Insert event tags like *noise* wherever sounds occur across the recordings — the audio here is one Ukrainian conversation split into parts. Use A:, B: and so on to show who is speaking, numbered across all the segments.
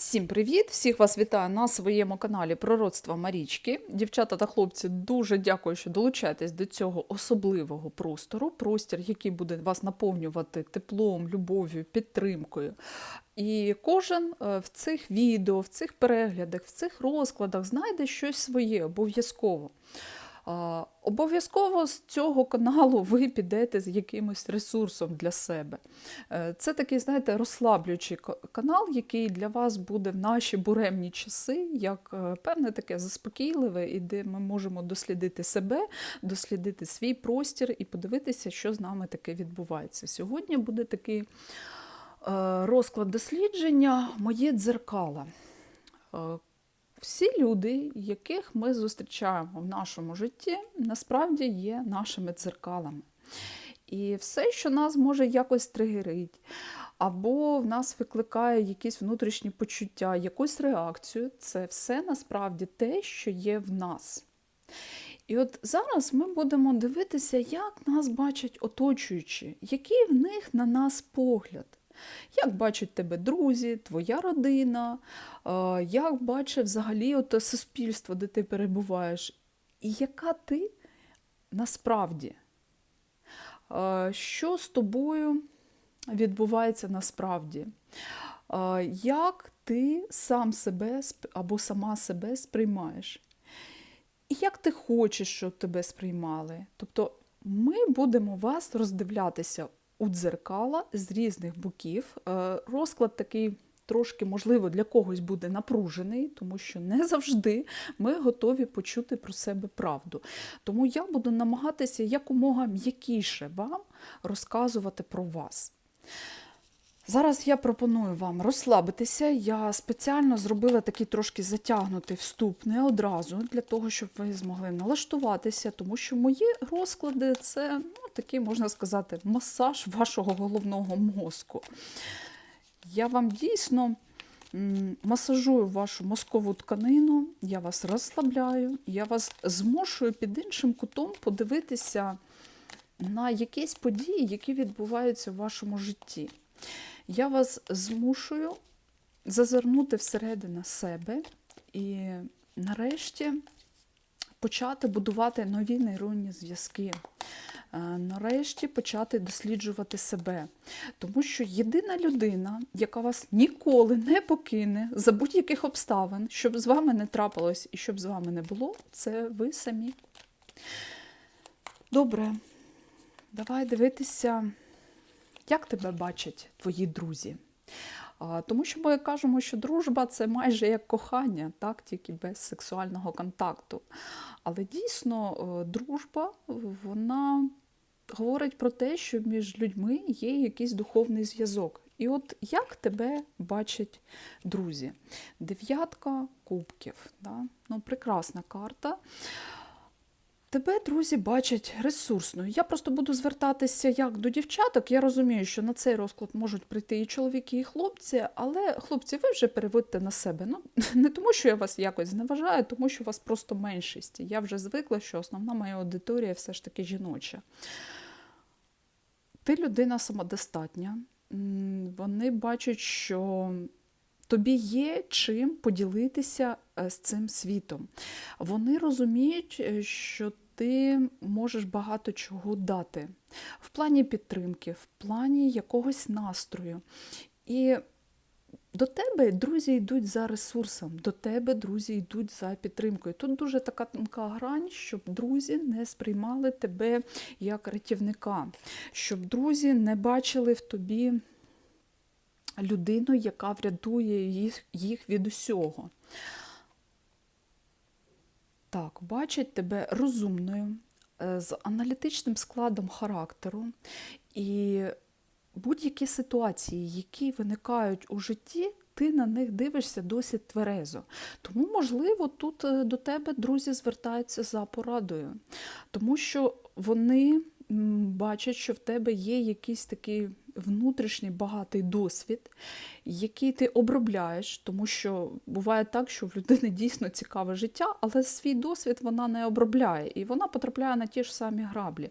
A: Всім привіт! Всіх вас вітаю на своєму каналі Пророцтва Марічки. Дівчата та хлопці, дуже дякую, що долучаєтесь до цього особливого простору. Простір, який буде вас наповнювати теплом, любов'ю, підтримкою. І кожен е, в цих відео, в цих переглядах, в цих розкладах знайде щось своє обов'язково. Обов'язково з цього каналу ви підете з якимось ресурсом для себе. Е, Це такий, знаєте, розслаблюючий канал, який для вас буде в наші буремні часи, як е, певне таке заспокійливе, і де ми можемо дослідити себе, дослідити свій простір і подивитися, що з нами таке відбувається. Сьогодні буде такий е, розклад дослідження Моє дзеркало. Всі люди, яких ми зустрічаємо в нашому житті, насправді є нашими дзеркалами. І все, що нас може якось тригерить, або в нас викликає якісь внутрішні почуття, якусь реакцію, це все насправді те, що є в нас. І от зараз ми будемо дивитися, як нас бачать оточуючі, який в них на нас погляд. Як бачать тебе друзі, твоя родина, е, як бачить взагалі от суспільство, де ти перебуваєш, і яка ти насправді? Е, Що з тобою відбувається насправді? Е, Як ти сам себе або сама себе сприймаєш? І як ти хочеш, щоб тебе сприймали? Тобто ми будемо вас роздивлятися у дзеркала з різних боків. Е, Розклад такий трошки, можливо, для когось буде напружений, тому що не *laughs* завжди ми готові почути про себе правду. Тому я буду намагатися якомога м'якіше вам розказувати про вас. Зараз я пропоную вам розслабитися. Я спеціально зробила такий трошки затягнутий вступ не одразу, для того, щоб ви змогли налаштуватися, тому що мої розклади це ну, такий, можна сказати, масаж вашого головного мозку. Я вам дійсно масажую вашу мозкову тканину, я вас розслабляю, я вас змушую під іншим кутом подивитися на якісь події, які відбуваються в вашому житті. Я вас змушую зазирнути всередину себе і нарешті почати будувати нові нейронні зв'язки. Е, Нарешті почати досліджувати себе. Тому що єдина людина, яка вас ніколи не покине за будь-яких обставин, щоб з вами не трапилось і щоб з вами не було, це ви самі. Добре, давай дивитися, як тебе бачать твої друзі. Тому що ми кажемо, що дружба це майже як кохання, так, тільки без сексуального контакту. Але дійсно е, дружба вона говорить про те, що між людьми є якийсь духовний зв'язок. І от як тебе бачать друзі? Дев'ятка кубків. Да? Ну, прекрасна карта. Тебе, друзі, бачать ресурсною. Я просто буду звертатися як до дівчаток. Я розумію, що на цей розклад можуть прийти і чоловіки, і хлопці, але хлопці, ви вже переводьте на себе. Ну, *laughs* не тому, що я вас якось зневажаю, тому що у вас просто меншість. Я вже звикла, що основна моя аудиторія все ж таки жіноча. Ти людина самодостатня. Вони бачать, що тобі є чим поділитися е, з цим світом. Вони розуміють, е, що ти можеш багато чого дати в плані підтримки, в плані якогось настрою. І до тебе друзі йдуть за ресурсом, до тебе друзі йдуть за підтримкою. Тут дуже така тонка грань, щоб друзі не сприймали тебе як рятівника, щоб друзі не бачили в тобі людину, яка врятує їх, від усього. Так, бачать тебе розумною, е, з аналітичним складом характеру. І будь-які ситуації, які виникають у житті, ти на них дивишся досить тверезо. Тому, можливо, тут е, до тебе друзі звертаються за порадою, тому що вони бачать, що в тебе є якийсь такий внутрішній багатий досвід, який ти обробляєш, тому що буває так, що в людини *laughs* дійсно цікаве життя, але свій досвід вона не обробляє, і вона потрапляє на ті ж самі граблі.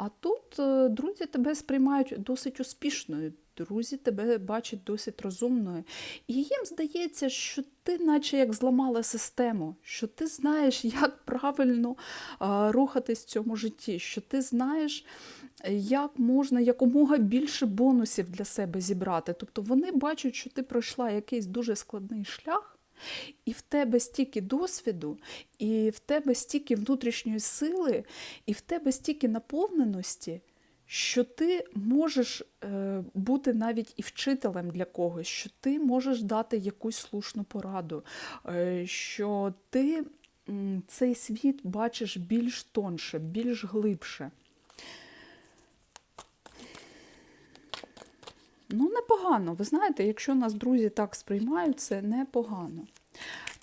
A: А тут е, друзі тебе сприймають досить успішною, друзі тебе бачать досить розумною. І їм здається, що ти, наче як зламала систему, що ти знаєш, як правильно а, рухатись в цьому житті, що ти знаєш, як можна якомога більше бонусів для себе зібрати. Тобто вони бачать, що ти пройшла якийсь дуже складний шлях. І в тебе стільки досвіду, і в тебе стільки внутрішньої сили, і в тебе стільки наповненості, що ти можеш е, бути навіть і вчителем для когось, що ти можеш дати якусь слушну пораду, е, що ти цей світ бачиш більш тонше, більш глибше. Ну, непогано. Ви знаєте, якщо нас друзі так сприймають, це непогано.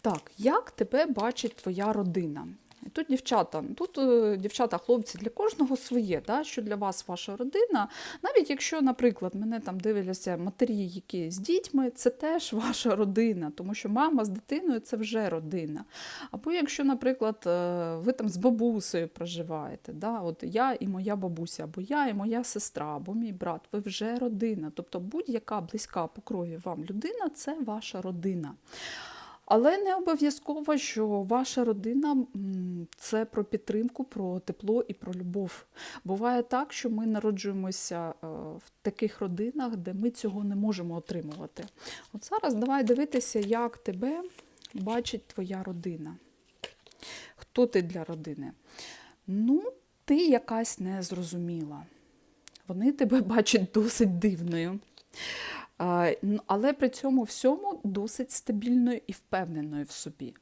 A: Так, як тебе бачить твоя родина? І Тут дівчата, тут е, дівчата, хлопці, для кожного своє, да? що для вас ваша родина. Навіть якщо, наприклад, мене там дивляться матері, які з дітьми, це теж ваша родина, тому що мама з дитиною це вже родина. Або якщо, наприклад, е, ви там з бабусею проживаєте, да? от я і моя бабуся, або я і моя сестра, або мій брат, ви вже родина. Тобто будь-яка близька по крові вам людина це ваша родина. Але не обов'язково, що ваша родина це про підтримку, про тепло і про любов. Буває так, що ми народжуємося е, в таких родинах, де ми цього не можемо отримувати. От зараз давай дивитися, як тебе бачить твоя родина. Хто ти для родини? Ну, ти якась незрозуміла. Вони тебе *laughs* бачать досить дивною. Але при цьому всьому досить стабільною і впевненою в собі.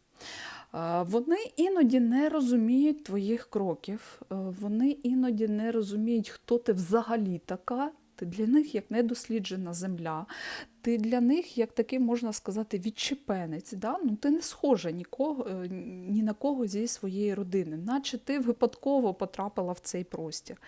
A: Вони іноді не розуміють твоїх кроків, е, вони іноді не розуміють, хто ти взагалі така. Ти для них як недосліджена земля, ти для них, як такий, можна сказати, відчепенець. Да? Ну, ти не схожа нікого, е, ні на кого зі своєї родини, наче ти випадково потрапила в цей простір.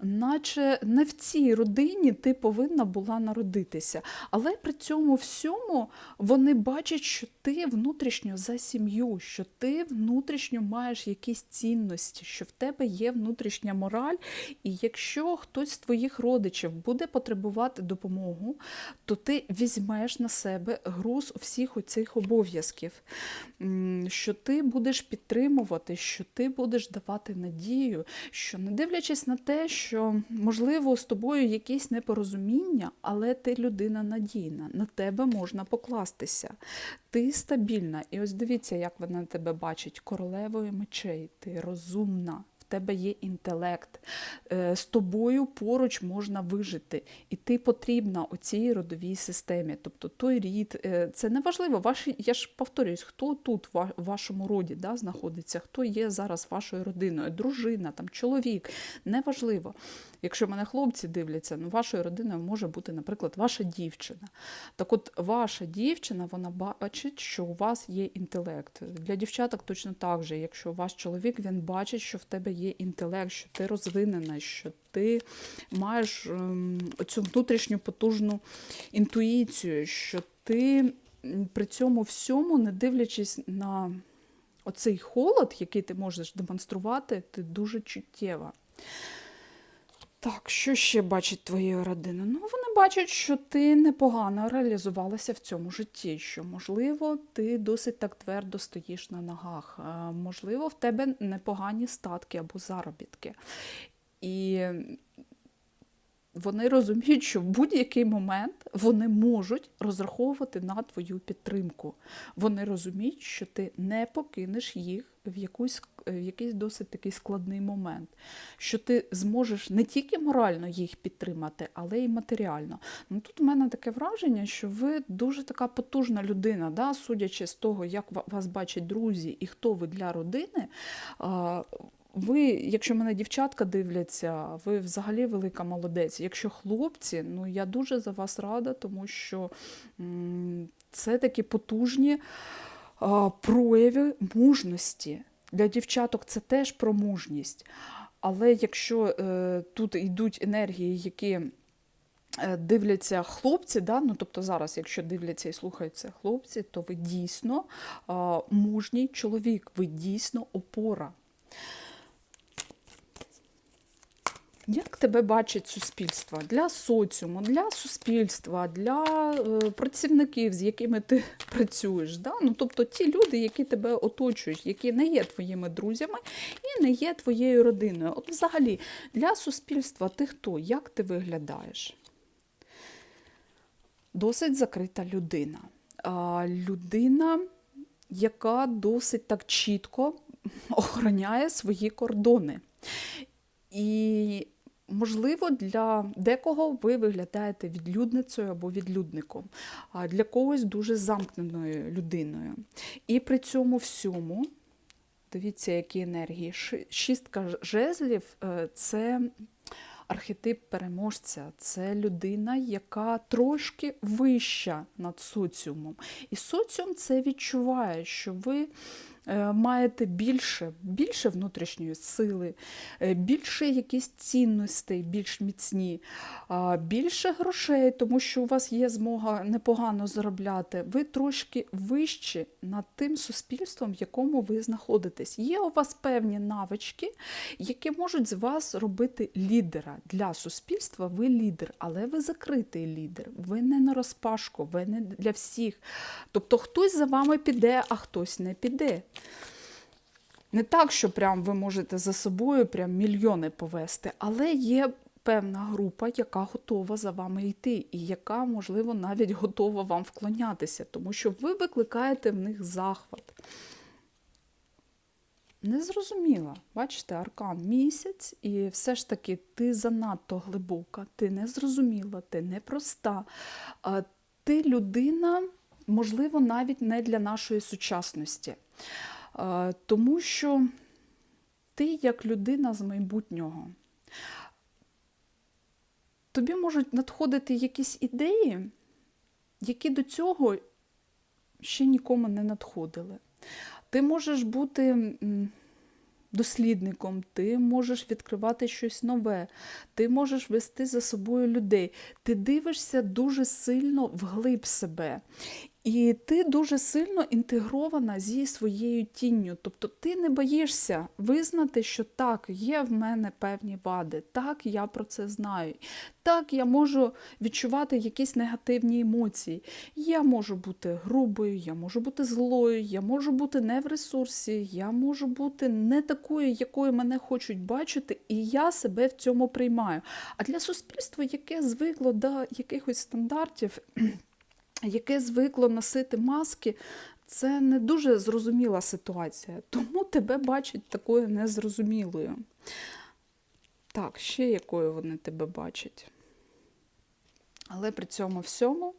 A: Наче не в цій родині ти повинна була народитися. Але при цьому всьому вони бачать, що ти внутрішньо за сім'ю, що ти внутрішньо маєш якісь цінності, що в тебе є внутрішня мораль. І якщо хтось з твоїх родичів буде потребувати допомогу, то ти візьмеш на себе груз всіх оцих обов'язків, що ти будеш підтримувати, що ти будеш давати надію, що не дивлячись на те, що можливо з тобою якісь непорозуміння, але ти людина надійна, на тебе можна покластися. Ти стабільна. І ось дивіться, як вона тебе бачить королевою мечей. Ти розумна. Тебе є інтелект, Е, з тобою поруч можна вижити, і ти потрібна у цій родовій системі. Тобто той рід, е, це не важливо. Ваші, я ж повторююсь, хто тут в вашому роді да, знаходиться, хто є зараз вашою родиною, дружина, там, чоловік, неважливо. Якщо мене хлопці дивляться, ну вашою родиною може бути, наприклад, ваша дівчина. Так от ваша дівчина, вона бачить, що у вас є інтелект. Для дівчаток точно так же. Якщо ваш чоловік він бачить, що в тебе є інтелект, що ти розвинена, що ти маєш ем, цю внутрішню потужну інтуїцію, що ти при цьому всьому, не дивлячись на оцей холод, який ти можеш демонструвати, ти дуже чуттєва. Так, що ще бачить твоя родина? Ну, вони бачать, що ти непогано реалізувалася в цьому житті, що, можливо, ти досить так твердо стоїш на ногах, можливо, в тебе непогані статки або заробітки. І вони розуміють, що в будь-який момент вони можуть розраховувати на твою підтримку. Вони розуміють, що ти не покинеш їх в, якусь, в якийсь досить такий складний момент, що ти зможеш не тільки морально їх підтримати, але й матеріально. Ну тут в мене таке враження, що ви дуже така потужна людина, да? судячи з того, як вас бачать друзі і хто ви для родини. Ви, якщо мене дівчатка дивляться, ви взагалі велика молодець. Якщо хлопці, ну я дуже за вас рада, тому що це такі потужні прояви мужності. Для дівчаток це теж про мужність. Але якщо е, тут йдуть енергії, які е, дивляться хлопці, да? ну, тобто зараз, якщо дивляться і слухаються хлопці, то ви дійсно мужній чоловік, ви дійсно опора. Як тебе бачить суспільство? Для соціуму, для суспільства, для е, працівників, з якими ти *laughs* працюєш. Да? Ну, тобто ті люди, які тебе оточують, які не є твоїми друзями і не є твоєю родиною. От взагалі, для суспільства ти хто? Як ти виглядаєш? Досить закрита людина. А, людина, яка досить так чітко *laughs* охороняє свої кордони. І, можливо, для декого ви виглядаєте відлюдницею або відлюдником, а для когось дуже замкненою людиною. І при цьому всьому, дивіться, які енергії. Шістка жезлів е, це архетип переможця, це людина, яка трошки вища над соціумом. І соціум це відчуває, що ви маєте більше, більше внутрішньої сили, е, більше якісь цінностей, більш міцні, більше грошей, тому що у вас є змога непогано заробляти. Ви трошки вищі над тим суспільством, в якому ви знаходитесь. Є у вас певні навички, які можуть з вас робити лідера для суспільства. Ви лідер, але ви закритий лідер. Ви не на розпашку, ви не для всіх. Тобто хтось за вами піде, а хтось не піде. Не так, що прям ви можете за собою прям мільйони повести, але є певна група, яка готова за вами йти, і яка, можливо, навіть готова вам вклонятися, тому що ви викликаєте в них захват. Незрозуміла. Бачите, аркан місяць, і все ж таки ти занадто глибока, ти незрозуміла, ти непроста. Ти людина, можливо, навіть не для нашої сучасності. А, Тому що ти як людина з майбутнього. Тобі можуть надходити якісь ідеї, які до цього ще нікому не надходили. Ти можеш бути дослідником, ти можеш відкривати щось нове, ти можеш вести за собою людей. Ти дивишся дуже сильно вглиб себе. І ти дуже сильно інтегрована зі своєю тінню. Тобто ти не боїшся визнати, що так, є в мене певні вади, так, я про це знаю. Так, я можу відчувати якісь негативні емоції. Я можу бути грубою, я можу бути злою, я можу бути не в ресурсі, я можу бути не такою, якою мене хочуть бачити, і я себе в цьому приймаю. А для суспільства, яке звикло до якихось стандартів, яке звикло носити маски, це не дуже зрозуміла ситуація. Тому тебе бачать такою незрозумілою. Так, ще якою вони тебе бачать. Але при цьому всьому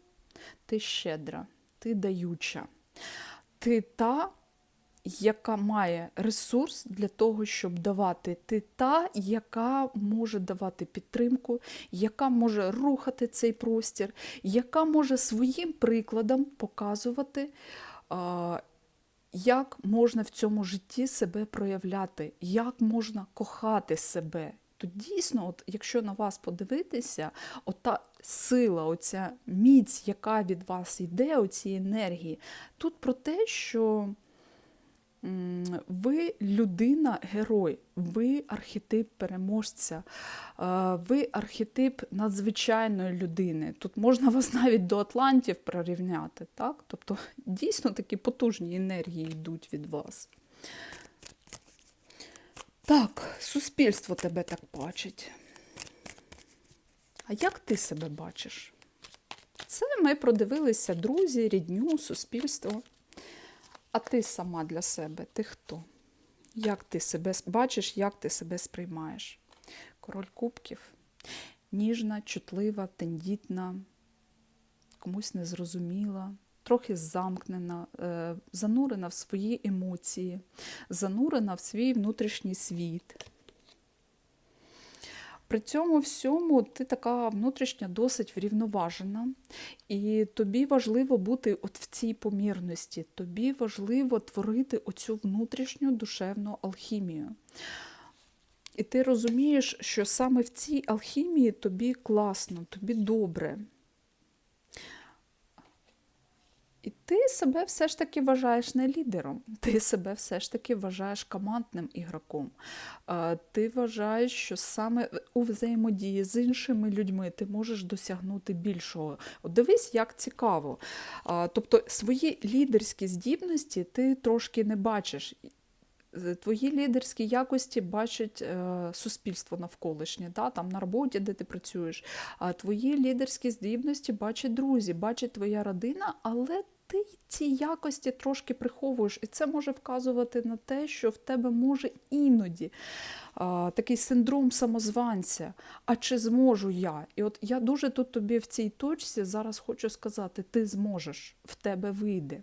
A: ти щедра, ти даюча. Ти та, яка має ресурс для того, щоб давати. Ти та, яка може давати підтримку, яка може рухати цей простір, яка може своїм прикладом показувати, як можна в цьому житті себе проявляти, як можна кохати себе. То дійсно, от, якщо на вас подивитися, ота сила, оця міць, яка від вас йде, оці енергії, тут про те, що ви людина-герой, ви архетип переможця, е, ви архетип надзвичайної людини. Тут можна вас навіть до Атлантів прирівняти. Так? Тобто дійсно такі потужні енергії йдуть від вас. Так, суспільство тебе так бачить. А як ти себе бачиш? Це ми продивилися друзі, рідню, суспільство. А ти сама для себе, ти хто? Як ти себе бачиш, як ти себе сприймаєш? Король кубків. Ніжна, чутлива, тендітна, комусь незрозуміла, трохи замкнена, е, занурена в свої емоції, занурена в свій внутрішній світ. При цьому всьому ти така внутрішня досить врівноважена, і тобі важливо бути от в цій помірності, тобі важливо творити оцю внутрішню душевну алхімію. І ти розумієш, що саме в цій алхімії тобі класно, тобі добре. І ти себе все ж таки вважаєш не лідером, ти себе все ж таки вважаєш командним ігроком. Ти вважаєш, що саме у взаємодії з іншими людьми ти можеш досягнути більшого. От дивись, як цікаво. Тобто свої лідерські здібності ти трошки не бачиш. Твої лідерські якості бачить е, суспільство навколишнє, да? там на роботі, де ти працюєш. А твої лідерські здібності бачать друзі, бачить твоя родина, але ти ці якості трошки приховуєш. І це може вказувати на те, що в тебе може іноді а, такий синдром самозванця. А чи зможу я? І от я дуже тут тобі в цій точці зараз хочу сказати: ти зможеш, в тебе вийде.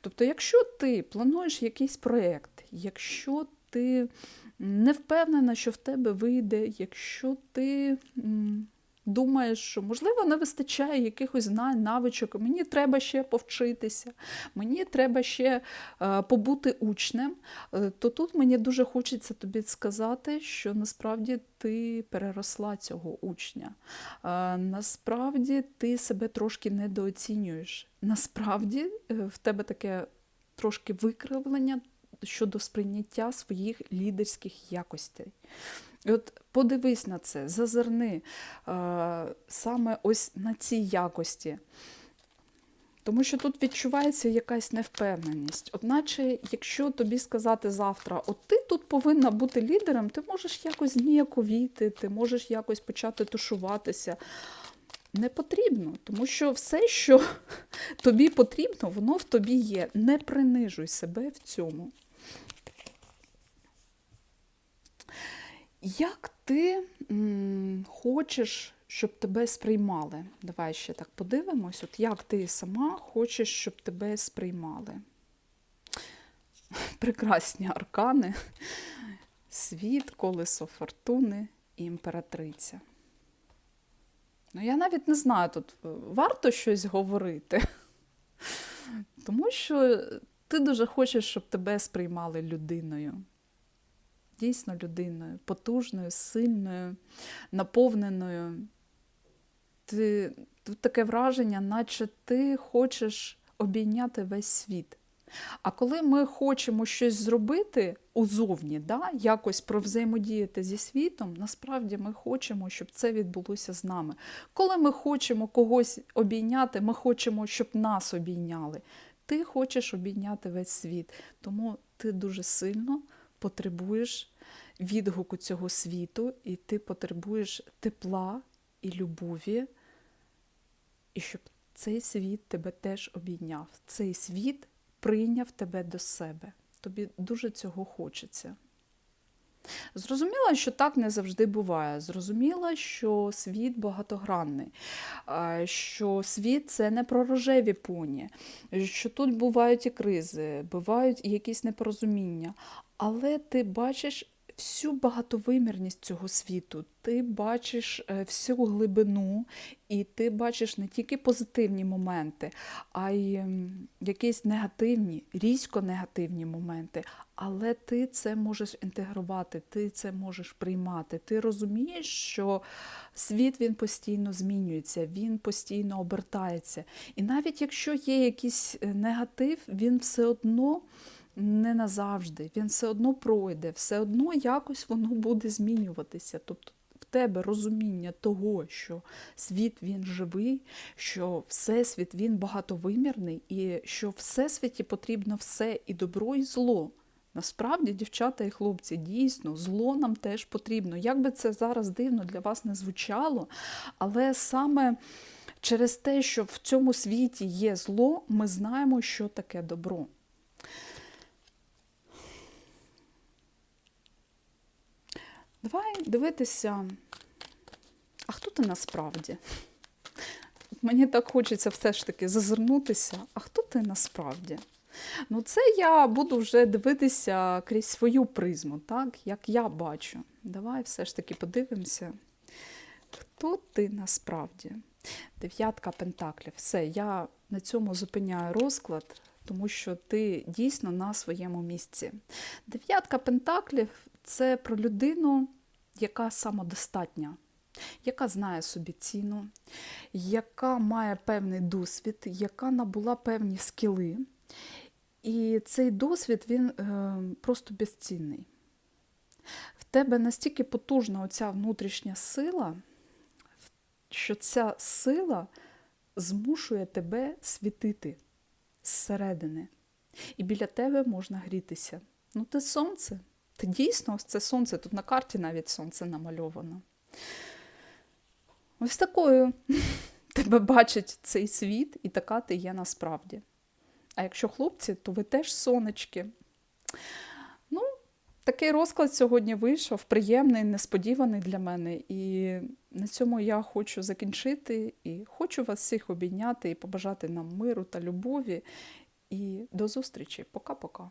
A: Тобто, якщо ти плануєш якийсь проєкт, якщо ти не впевнена, що в тебе вийде, якщо ти м, думаєш, що можливо не вистачає якихось знань, навичок, мені треба ще повчитися, мені треба ще е, побути учнем, е, то тут мені дуже хочеться тобі сказати, що насправді ти переросла цього учня. Е, Насправді ти себе трошки недооцінюєш. Насправді в тебе таке трошки викривлення щодо сприйняття своїх лідерських якостей. І от подивись на це, зазирни е, саме ось на ці якості. Тому що тут відчувається якась невпевненість. Одначе, якщо тобі сказати завтра, от ти тут повинна бути лідером, ти можеш якось зніяковіти, ти можеш якось почати тушуватися. Не потрібно, тому що все, що *laughs* тобі потрібно, воно в тобі є. Не принижуй себе в цьому. Як ти м, хочеш, щоб тебе сприймали? Давай ще так подивимось. От як ти сама хочеш, щоб тебе сприймали? *laughs* Прекрасні аркани, світ, колесо фортуни і імператриця. Ну, я навіть не знаю, тут е, варто щось говорити. *laughs* Тому що ти дуже хочеш, щоб тебе сприймали людиною. Дійсно людиною, потужною, сильною, наповненою. Ти, тут таке враження, наче ти хочеш обійняти весь світ. А коли ми хочемо щось зробити узовні, да, якось провзаємодіяти зі світом, насправді ми хочемо, щоб це відбулося з нами. Коли ми хочемо когось обійняти, ми хочемо, щоб нас обійняли. Ти хочеш обійняти весь світ, тому ти дуже сильно потребуєш відгуку цього світу, і ти потребуєш тепла і любові, і щоб цей світ тебе теж обійняв. Цей світ прийняв тебе до себе. Тобі дуже цього хочеться. Зрозуміла, що так не завжди буває. Зрозуміла, що світ багатогранний, що світ це не про рожеві поні, що тут бувають і кризи, бувають і якісь непорозуміння. Але ти бачиш всю багатовимірність цього світу, ти бачиш е, всю глибину, і ти бачиш не тільки позитивні моменти, а й якісь негативні, різко негативні моменти. Але ти це можеш інтегрувати, ти це можеш приймати. Ти розумієш, що світ він постійно змінюється, він постійно обертається. І навіть якщо є якийсь е, негатив, він все одно не назавжди, він все одно пройде, все одно якось воно буде змінюватися. Тобто в тебе розуміння того, що світ він живий, що всесвіт він багатовимірний, і що всесвіті потрібно все і добро, і зло. Насправді, дівчата і хлопці, дійсно, зло нам теж потрібно. Як би це зараз дивно для вас не звучало, але саме через те, що в цьому світі є зло, ми знаємо, що таке добро. Давай дивитися, а хто ти насправді? Мені так хочеться все ж таки зазирнутися, а хто ти насправді? Ну, це я буду вже дивитися крізь свою призму, так, як я бачу. Давай все ж таки подивимося, хто ти насправді. Дев'ятка пентаклів. Все, я на цьому зупиняю розклад, тому що ти дійсно на своєму місці. Дев'ятка пентаклів це про людину, яка самодостатня. яка знає собі ціну, яка має певний досвід, яка набула певні скіли. І цей досвід він е, просто безцінний. В тебе настільки потужна оця внутрішня сила, що ця сила змушує тебе світити зсередини. І біля тебе можна грітися. Ну, ти сонце. Ти дійсно ось це сонце. Тут на карті навіть сонце намальовано. Ось такою *laughs* тебе бачить цей світ, і така ти є насправді. А якщо хлопці, то ви теж сонечки. Ну, такий розклад сьогодні вийшов, приємний, несподіваний для мене. І на цьому я хочу закінчити. І хочу вас всіх обійняти і побажати нам миру та любові. І до зустрічі. Пока-пока.